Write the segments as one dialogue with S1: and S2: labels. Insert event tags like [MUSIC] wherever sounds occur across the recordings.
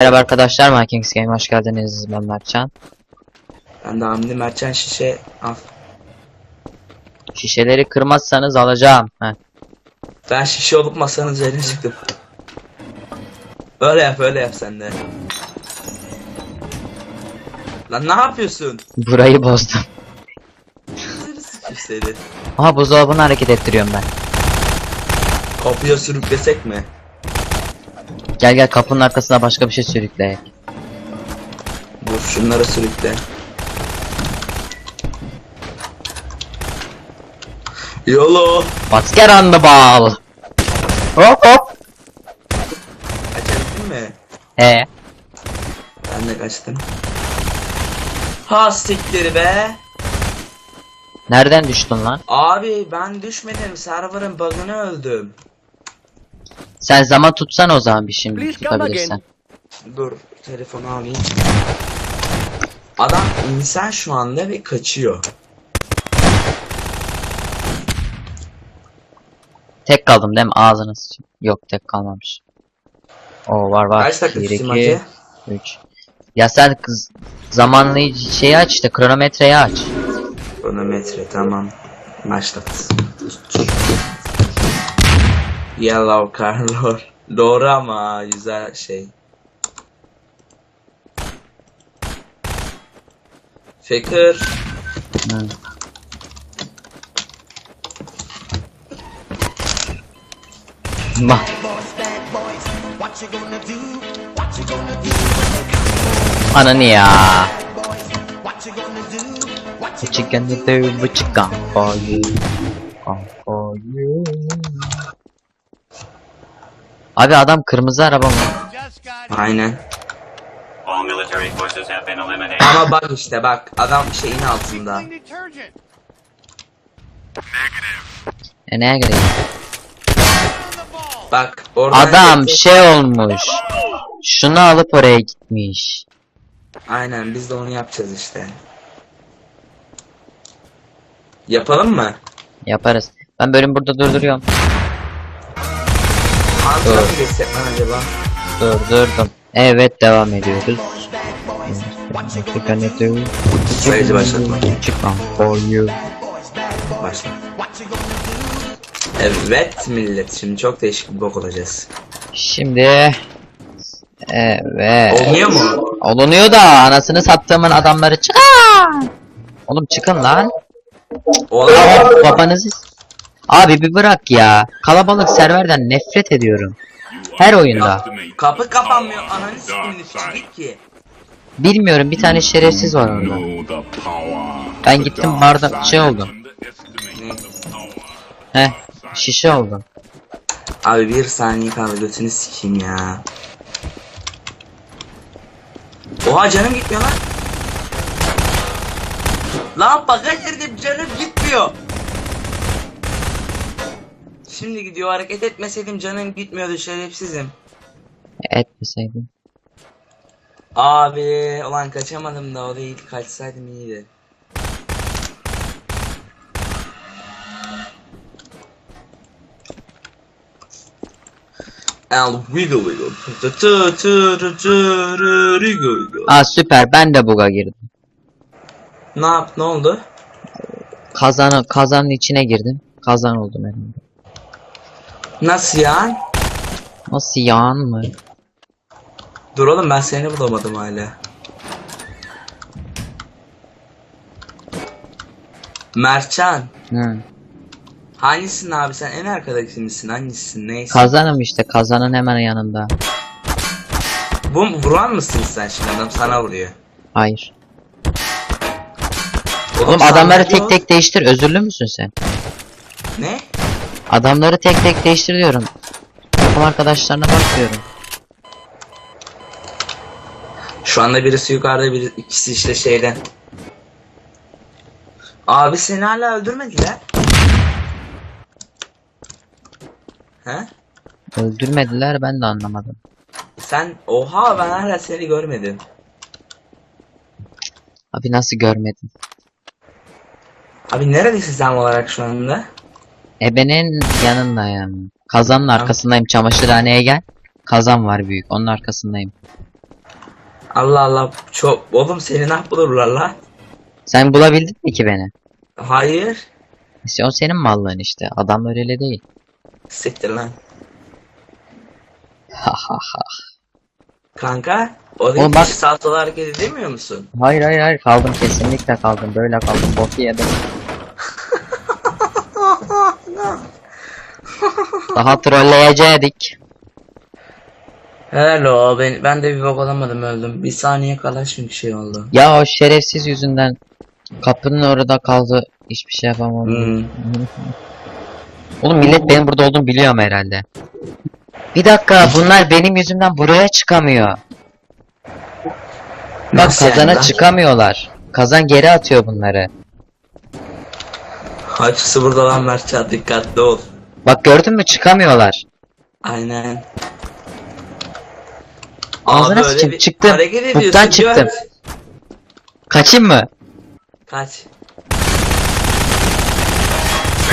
S1: Merhaba arkadaşlar, Vikings Game hoş geldiniz. Ben Mertcan.
S2: Ben de Hamdi Mertcan şişe al.
S1: Şişeleri kırmazsanız alacağım. Heh.
S2: Ben şişe olup masanın üzerine çıktım. Öyle yap öyle yap sen de. Lan ne yapıyorsun?
S1: Burayı bozdum.
S2: Seni.
S1: Aha buzdolabını hareket ettiriyorum ben.
S2: Kapıya sürüklesek mi?
S1: Gel gel kapının arkasına başka bir şey sürükle.
S2: Dur şunları sürükle. Yolo.
S1: Let's get on the ball. Hop hop.
S2: Kaçabildin mi?
S1: He.
S2: Ben de kaçtım. Ha siktir be.
S1: Nereden düştün lan?
S2: Abi ben düşmedim. Server'ın bug'ını öldüm.
S1: Sen zaman tutsan o zaman bir şimdi
S3: Please come
S1: tutabilirsen.
S2: Dur telefonu alayım. Adam insan şu anda ve kaçıyor.
S1: Tek kaldım değil mi? Ağzını sıçayım. Yok tek kalmamış. O var var.
S2: Kaç dakika
S1: 1,
S2: tutayım
S1: 2,
S2: hacı?
S1: 3. Ya sen kız zamanlayıcı şeyi aç işte kronometreyi aç.
S2: Kronometre tamam. Başlat. Yellow Carlor. [LAUGHS] Doğru ama güzel şey. Faker.
S1: Hı. Bak. Ananı ya. What you gonna do? What you got for you? Got for you. Abi adam kırmızı araba mı?
S2: Aynen. Ama bak işte bak adam şeyin altında.
S1: E neye gerek?
S2: Bak orada
S1: Adam şey olmuş. Şunu alıp oraya gitmiş.
S2: Aynen biz de onu yapacağız işte. Yapalım mı?
S1: Yaparız. Ben bölüm burada durduruyorum.
S2: Hangi
S1: Dur.
S2: tarafı geçsek lan acaba?
S1: Durdurdum. Evet devam ediyoruz.
S2: Sayıcı başlatma.
S1: Çıkan for you.
S2: Başla. Evet millet şimdi çok değişik bir bok olacağız.
S1: Şimdi Evet.
S2: Olmuyor mu?
S1: Olunuyor da anasını sattığımın adamları çıkar. Oğlum çıkın lan. Abi, Babanızı. Abi bir bırak ya. Kalabalık serverden nefret ediyorum. Her oyunda.
S2: kapı kapanmıyor ananı sikimli piçlik ki.
S1: Bilmiyorum bir tane şerefsiz var orada. Ben gittim barda şey oldum. Heh şişe oldum.
S2: Abi bir saniye kaldı götünü sikeyim ya. Oha canım gitmiyor lan. Lan girdim canım gitmiyor. Şimdi gidiyor hareket etmeseydim canım gitmiyordu şerefsizim.
S1: Etmeseydim.
S2: Abi ulan kaçamadım da o değil kaçsaydım iyiydi. And wiggle wiggle. Tı tı tı tı tı rı wiggle wiggle.
S1: Aa süper ben de buga girdim.
S2: Ne yap ne oldu?
S1: Kazanı kazanın içine girdim. Kazan oldum elimde.
S2: Nasıl ya?
S1: Nasıl yağan mı?
S2: Dur oğlum ben seni bulamadım hala. Mertcan.
S1: Hı.
S2: Hangisisin abi sen en arkadaki misin hangisisin neyse.
S1: Kazanım işte kazanın hemen yanında.
S2: Bu vuran mısın sen şimdi adam sana vuruyor.
S1: Hayır. Oğlum
S2: sana
S1: adamları tek tek değiştir. Özürlü müsün sen?
S2: Ne?
S1: Adamları tek tek değiştir diyorum. Takım arkadaşlarına bak diyorum.
S2: Şu anda birisi yukarıda biri ikisi işte şeyden. Abi seni hala öldürmediler. He?
S1: Öldürmediler ben de anlamadım.
S2: Sen oha ben hala seni görmedim.
S1: Abi nasıl görmedin?
S2: Abi neredesin tam olarak şu anda?
S1: Ebenin yanındayım. Kazanın arkasındayım. Çamaşırhaneye gel. Kazan var büyük. Onun arkasındayım.
S2: Allah Allah çok oğlum seni ne bulurlar la?
S1: Sen bulabildin mi ki beni?
S2: Hayır.
S1: İşte o senin mallığın işte. Adam öyle değil.
S2: Siktir lan.
S1: Ha ha ha.
S2: Kanka orada
S1: Oğlum bak-
S2: sağ sola hareket edemiyor musun?
S1: Hayır hayır hayır kaldım kesinlikle kaldım. Böyle kaldım. Botu yedim. Daha trolleyecektik.
S2: Hello ben, ben de bir bok olamadım öldüm. Bir saniye kala çünkü şey oldu.
S1: Ya o şerefsiz yüzünden kapının orada kaldı. Hiçbir şey yapamadım.
S2: Hmm.
S1: Oğlum millet benim burada olduğumu biliyor mu herhalde? Bir dakika bunlar benim yüzümden buraya çıkamıyor. Bak
S2: Nasıl
S1: kazana çıkamıyorlar. Kazan geri atıyor bunları.
S2: Hepsi burada lan Mertcan dikkatli ol.
S1: Bak gördün mü çıkamıyorlar.
S2: Aynen.
S1: Ağzına
S2: Abi öyle
S1: sıçayım,
S2: bir
S1: çıktım.
S2: hareket
S1: Buktan çıktım. Kaçayım mı?
S2: Kaç.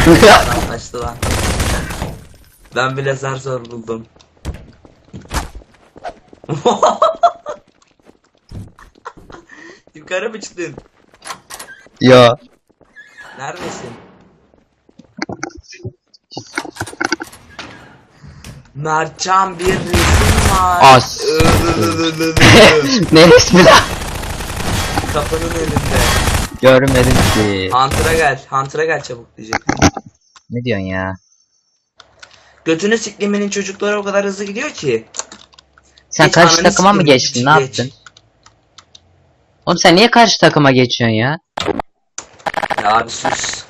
S2: [LAUGHS] Kaçtı lan. Ben bile zar zor buldum. [LAUGHS] Yukarı mı çıktın?
S1: Yo.
S2: Neredesin? Mertcan bir resim var.
S1: As. [LAUGHS] ne resmi lan?
S2: Kapının önünde.
S1: Görmedim ki.
S2: Hunter'a gel. Hunter'a gel çabuk diyecek.
S1: Ne diyorsun ya?
S2: Götünü sikliminin çocukları o kadar hızlı gidiyor ki.
S1: Sen
S2: Geç,
S1: karşı
S2: ananı
S1: takıma mı geçtin? Ne
S2: geç.
S1: yaptın? Oğlum sen niye karşı takıma geçiyorsun ya?
S2: Ya abi sus.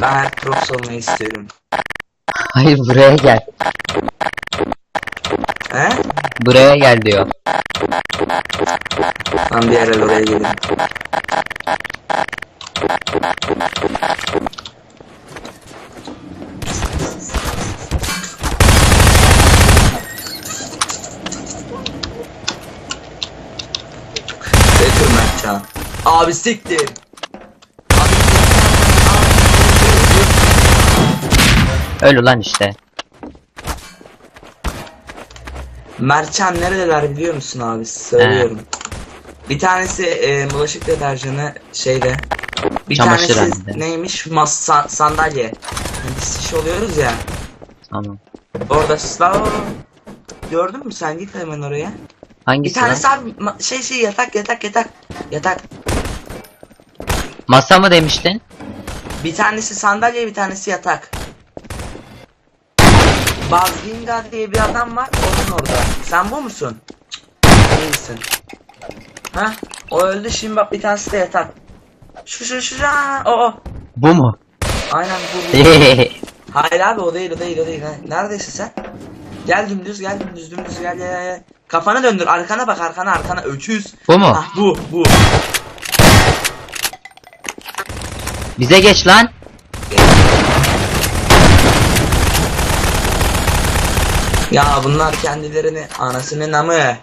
S2: Ben prof olmayı istiyorum.
S1: Hayır buraya gel.
S2: He?
S1: Buraya gel diyor.
S2: Ben bir ara oraya geleyim. Bekir Mertcan. Abi siktir.
S1: Öl ulan işte.
S2: Mertcan neredeler biliyor musun abi? Söylüyorum. Bir tanesi e, bulaşık deterjanı şeyde. Bir
S1: Çamaşır
S2: tanesi
S1: halinde.
S2: neymiş? Mas sa- sandalye. Hani biz iş oluyoruz ya.
S1: Tamam.
S2: Orada Aa, Gördün mü sen git hemen oraya. Bir
S1: Hangisi lan?
S2: tanesi abi ma- şey şey yatak yatak yatak. Yatak.
S1: Masa mı demiştin?
S2: Bir tanesi sandalye bir tanesi yatak. Bazginga diye bir adam var onun orada. Sen bu musun? Cık, Değilsin. Ha? O öldü şimdi bak bir tanesi de yatak. Şu şu şu aa, o o.
S1: Bu mu?
S2: Aynen bu. [LAUGHS] Hayır abi o değil o değil o değil. Ha, Neredesin sen? Gel dümdüz gel dümdüz dümdüz gel gel gel. Kafanı döndür arkana bak arkana arkana öküz.
S1: Bu mu?
S2: Ah bu bu.
S1: Bize geç lan.
S2: Ya bunlar kendilerini anasının amı.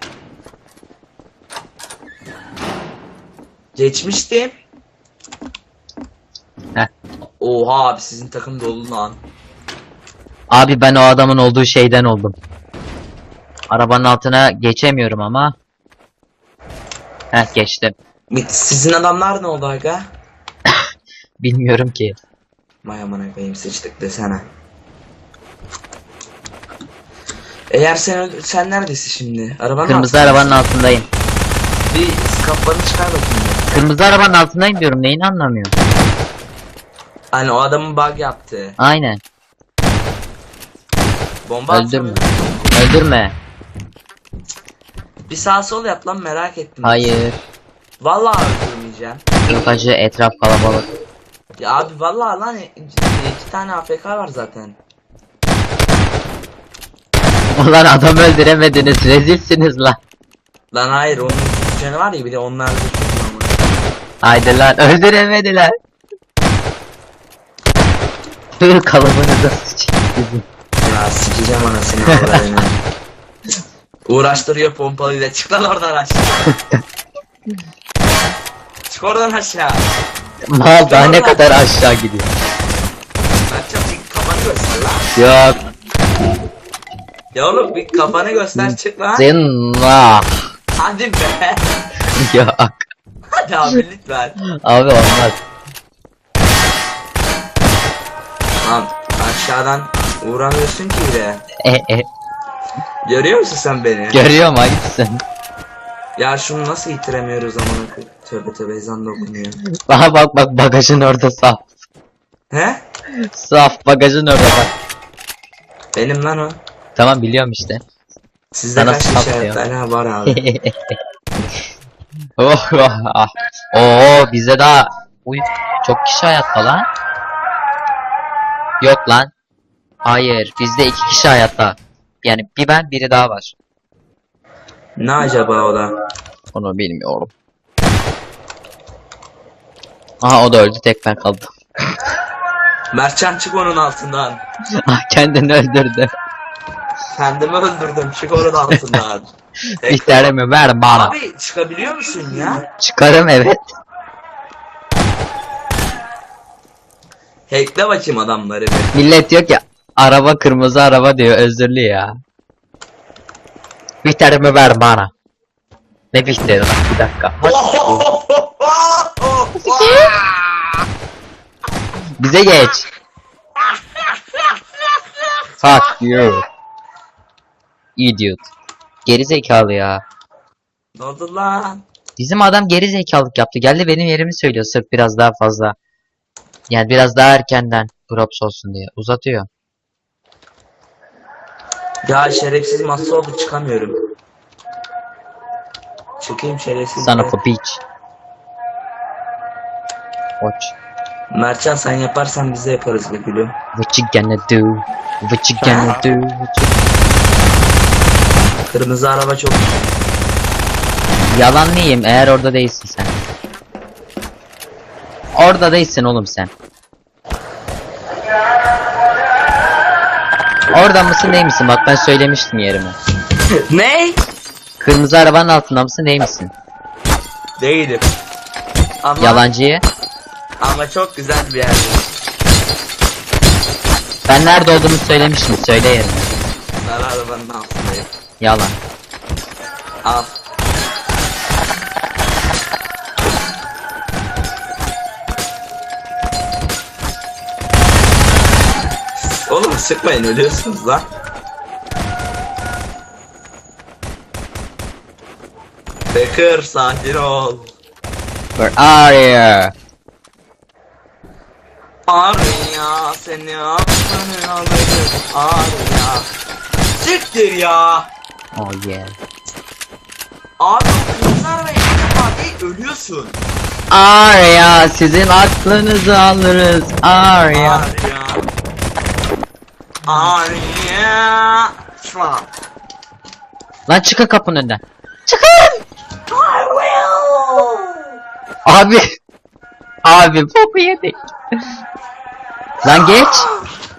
S2: Geçmiştim.
S1: Heh.
S2: Oha abi sizin takım dolu lan.
S1: Abi ben o adamın olduğu şeyden oldum. Arabanın altına geçemiyorum ama. Heh geçtim.
S2: Sizin adamlar ne oldu aga? [COUGHS]
S1: Bilmiyorum ki.
S2: Vay amına koyayım sıçtık desene. Eğer sen sen neredesin şimdi? Arabanın
S1: Kırmızı
S2: altında
S1: arabanın altındayım.
S2: Bir kaplarını çıkar bakayım. ya.
S1: Kırmızı arabanın altındayım diyorum. Neyini anlamıyorum.
S2: Hani o adamın bug yaptı.
S1: Aynen.
S2: Bomba
S1: Öldürme.
S2: atsana.
S1: Öldürme.
S2: Bir sağ sol yap lan merak ettim.
S1: Hayır.
S2: Vallahi öldürmeyeceğim.
S1: Yok acı etraf kalabalık.
S2: Ya abi vallahi lan e- iki tane AFK var zaten. [LAUGHS]
S1: Ulan adam öldüremediniz. Rezilsiniz lan.
S2: Lan hayır onun canı var ya bir de onlar çok.
S1: Haydi lan öldüremediler. Tüh kalıbınıza sıçayım sizin.
S2: Ya sikeceğim anasını avradını. Uğraştırıyor pompalıyla çık lan oradan aşağı. [LAUGHS] çık oradan aşağı.
S1: Mal daha ne kadar aşağı gidiyor.
S2: Bir kafanı göster lan.
S1: Yok.
S2: Ya oğlum bir kafanı göster çık lan.
S1: Zinna.
S2: Hadi be. [LAUGHS]
S1: Yok.
S2: Hadi abi lütfen.
S1: Abi olmaz.
S2: Lan aşağıdan uğramıyorsun ki bile.
S1: E, e,
S2: Görüyor musun sen beni?
S1: görüyorum ayıpsın.
S2: ya şunu nasıl yitiremiyoruz amına? Tövbe tövbe ezan da okunuyor.
S1: Bak bak bak bagajın orada saf.
S2: He?
S1: Saf bagajın orada bak.
S2: Benim lan o.
S1: Tamam biliyorum işte.
S2: Sizde
S1: Sana
S2: kaç kişi hayatta? Ha var abi. [LAUGHS]
S1: oh oh ah. Oo bizde daha Uy, çok kişi hayatta lan. Yok lan. Hayır bizde iki kişi hayatta. Yani bir ben biri daha var.
S2: ne acaba o da?
S1: Onu bilmiyorum. Aha o da öldü tek ben kaldım.
S2: Mertcan çık onun altından. [LAUGHS]
S1: Ah kendini öldürdü.
S2: Kendimi öldürdüm çık onun altından.
S1: İhtiyarımı ver bana.
S2: Abi çıkabiliyor musun ya?
S1: Çıkarım evet.
S2: Hackle bakayım adamları bir.
S1: Millet diyor ki araba kırmızı araba diyor özürlü ya. Bihterimi ver bana. Ne bihteri lan bir dakika. Bize geç. Fuck you. Idiot. Geri zekalı ya.
S2: ne oldu lan?
S1: Bizim adam geri zekalık yaptı. Geldi benim yerimi söylüyor sırf biraz daha fazla. Yani biraz daha erkenden props olsun diye. Uzatıyor.
S2: Ya şerefsiz masa oldu çıkamıyorum. Çıkayım şerefsiz.
S1: Son of a bitch. Watch.
S2: Mertcan sen yaparsan biz de yaparız be gülüm.
S1: What you gonna do? What you gonna [LAUGHS] do? What you...
S2: Kırmızı araba çok
S1: Yalan mıyım eğer orada değilsin sen? Orada değilsin oğlum sen. Orada mısın değil misin? Bak ben söylemiştim yerimi. [LAUGHS]
S2: ne?
S1: Kırmızı arabanın altında mısın değil misin?
S2: Değilim. Ama,
S1: Yalancıyı.
S2: ama çok güzel bir yer.
S1: Ben nerede olduğumu söylemiştim. Söyle yerimi.
S2: Sarı arabanın altındayım.
S1: Yalan.
S2: Al. Oğlum sıkmayın ölüyorsunuz lan. Bekir sakin ol.
S1: Where are you?
S2: Arya seni aklını alırım Arya. Siktir ya.
S1: Oh yeah.
S2: Abi kızlar ve abi ölüyorsun.
S1: Arya sizin aklınızı alırız. Arya.
S2: Arya. Arya.
S1: Lan çıkın kapının önünden.
S2: I will.
S1: Abi. Abi boku yedik. Lan geç.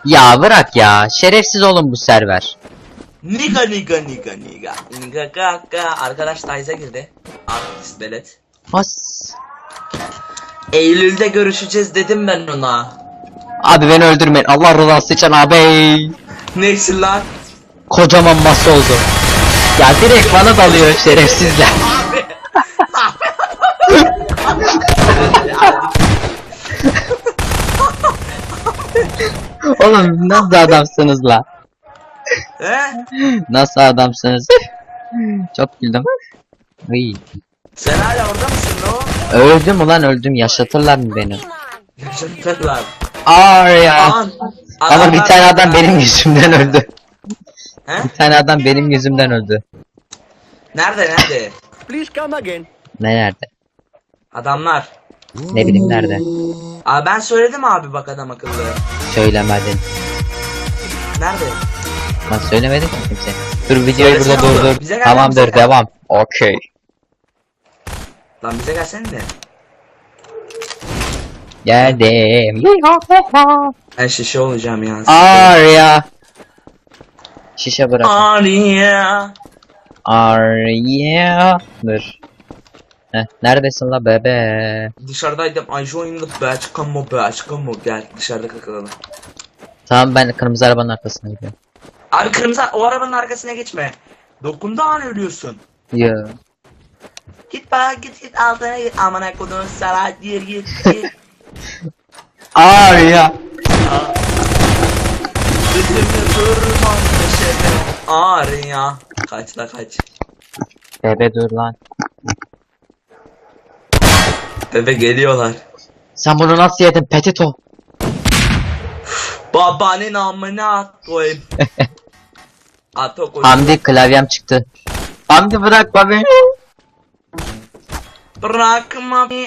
S1: Ya bırak ya. Şerefsiz olun bu server.
S2: Niga niga niga niga. Niga kaka. Arkadaş Tayza girdi. Artist belet.
S1: As.
S2: Eylül'de görüşeceğiz dedim ben ona.
S1: Abi beni öldürmeyin. Allah rızası için abi.
S2: Neysin lan?
S1: Kocaman masa oldu. Ya direkt bana dalıyor şerefsizler. Oğlum nasıl adamsınız la?
S2: He?
S1: Nasıl adamsınız? Çok güldüm. Iy.
S2: Sen hala orada mısın o?
S1: Öldüm ulan öldüm. Yaşatırlar mı beni?
S2: Yaşadılar.
S1: Arya.
S2: An.
S1: Ama bir tane adam benim yüzümden öldü.
S2: He?
S1: Bir tane adam benim yüzümden öldü.
S2: Nerede nerede?
S3: Please come again.
S1: Ne nerede?
S2: Adamlar.
S1: Ne bileyim nerede?
S2: Aa ben söyledim abi bak adam akıllı.
S1: Söylemedin.
S2: Nerede?
S1: Ben söylemedim ki kimse. Dur videoyu burada
S2: oğlum,
S1: durdur.
S2: bize gel,
S1: Tamamdır
S2: bize gel.
S1: devam. Okey.
S2: Lan bize gelsene de.
S1: Geldim.
S2: Ben şişe olacağım ya.
S1: Arya. Şişe bırak.
S2: Arya.
S1: Arya. Dur. Heh, neredesin la bebe?
S2: Dışarıdaydım. I joined the batch. Come on batch. Come on gel. Dışarıda kakılalım.
S1: Tamam ben kırmızı arabanın arkasına gidiyorum.
S2: Abi kırmızı o arabanın arkasına geçme. Dokundu an ölüyorsun.
S1: Yo.
S2: bak git git altına git amına kodum salak gir git git.
S1: Ağır ya.
S2: Bizimle durmam neşede ağır ya. Kaç la kaç.
S1: Bebe dur lan.
S2: Bebe geliyorlar.
S1: Sen bunu nasıl yedin petito?
S2: Babanın amına koyayım. [LAUGHS]
S1: Hamdi klavyem çıktı. Hamdi bırakma beni.
S2: Bırakma beni.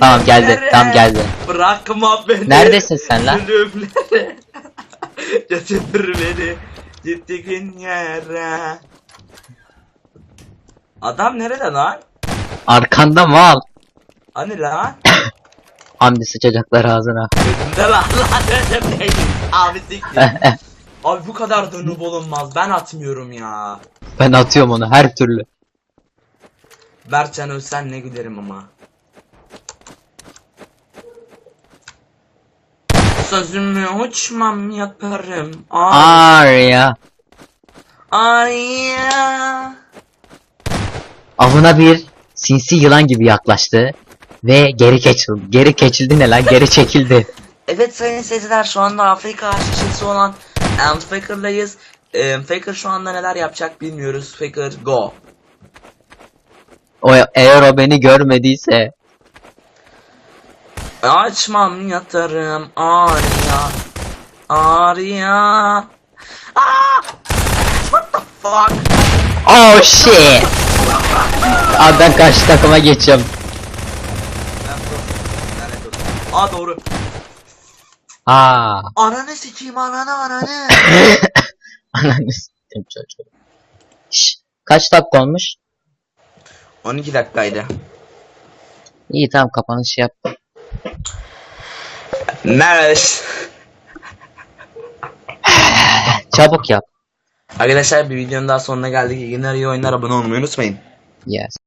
S1: Tamam, geldi,
S2: önümlere.
S1: tamam, geldi.
S2: Bırakma beni.
S1: Neredesin sen lan? [LAUGHS]
S2: Götür beni. Gittiğin yere. Adam nerede lan?
S1: Arkanda mal.
S2: Hani lan? [COUGHS]
S1: Hamdi sıçacaklar ağzına.
S2: Gözümde lan lan. [LAUGHS] Abi siktir. [LAUGHS] Abi bu kadar da noob olunmaz. Ben atmıyorum ya.
S1: ben atıyorum onu her türlü.
S2: Berçan ölsen ne gülerim ama. Sözümü uçmam yaparım. Ay,
S1: Ağır ya.
S2: ay ya.
S1: Avına bir sinsi yılan gibi yaklaştı. Ve geri geçildi. Geri geçildi ne lan? Geri çekildi.
S2: Evet sayın seyirciler şu anda Afrika şişesi olan um, Faker'dayız. Um, Faker şu anda neler yapacak bilmiyoruz. Faker go.
S1: O, eğer o beni görmediyse
S2: Açmam yatarım. Ağrıya. Aa! What the fuck?
S1: Oh shit. Abi ben karşı takıma
S2: olsun. Aa doğru.
S1: Aa.
S2: Ananı sikeyim ananı ananı. [LAUGHS]
S1: Ananı s**tim çocuğu. Şş, kaç dakika olmuş?
S2: 12 dakikaydı.
S1: İyi tamam kapanışı yap.
S2: Neresi? [LAUGHS]
S1: Çabuk yap.
S2: Arkadaşlar bir videonun daha sonuna geldik. İyi günler iyi oyunlar abone olmayı unutmayın.
S1: Yes.